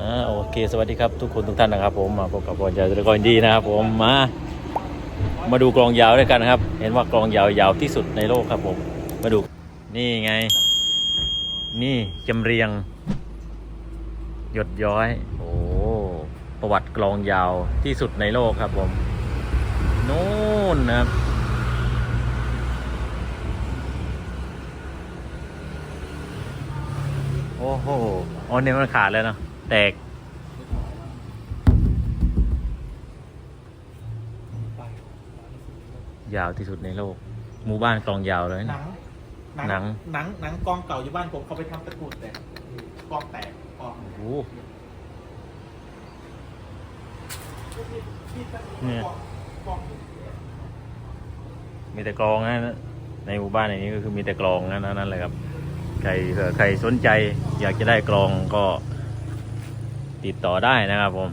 อ่าโอเค สวัสดีครับทุกคนทุกท่านนะครับ ผมมาพบกับบอลยาวตะกอนดีนะครับผมมามาดูกลองยาวด้วยกันนะครับ เห็นว่ากลองยาวยาวที่สุดในโลกครับผม มาดูนี่ไง นี่จำเรียง หยดย้อย โอ้ประวัติกลองยาวที่สุดในโลกครับผมนู่นนะครับโอ้โหอ๋อเนี่ยมันขาดแล้วเนาะ แตก ยาวที่สุดในโลก หมู่บ้านกลองยาวเลยหนันะ งหนัง หนังหนังกองเก่าอยู่บ้านผมเขาไปทำตะกรุดแต่กองแตกกองโอ้โหเนี่ยกองมีแต่กลองนะในหมู่บ้านอย่างนี้ก็คือมีแต่กลองนะนั่นเลยครับ ใครเผื่อใครสนใจอยากจะได้กลองก็ ติดต่อได้นะครับผม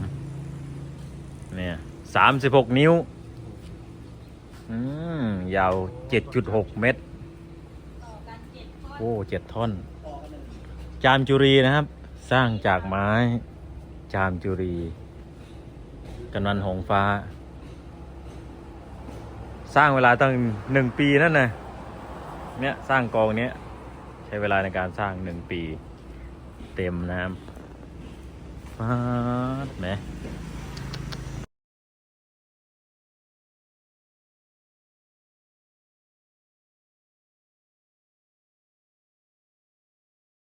เนี่ยสามสิบหกนิ้ว อืม ยาวเจ็ดจุดหกเมตร โอ้เจ็ดท่อน จามจุรีนะครับ สร้างจากไม้ จามจุรีกันนันหงฟ้า สร้างเวลาตั้งหนึ่งปีนั่นนะเนี่ย สร้างกองเนี้ย ใช้เวลาในการสร้างหนึ่งปี เต็มนะครับ มาแหม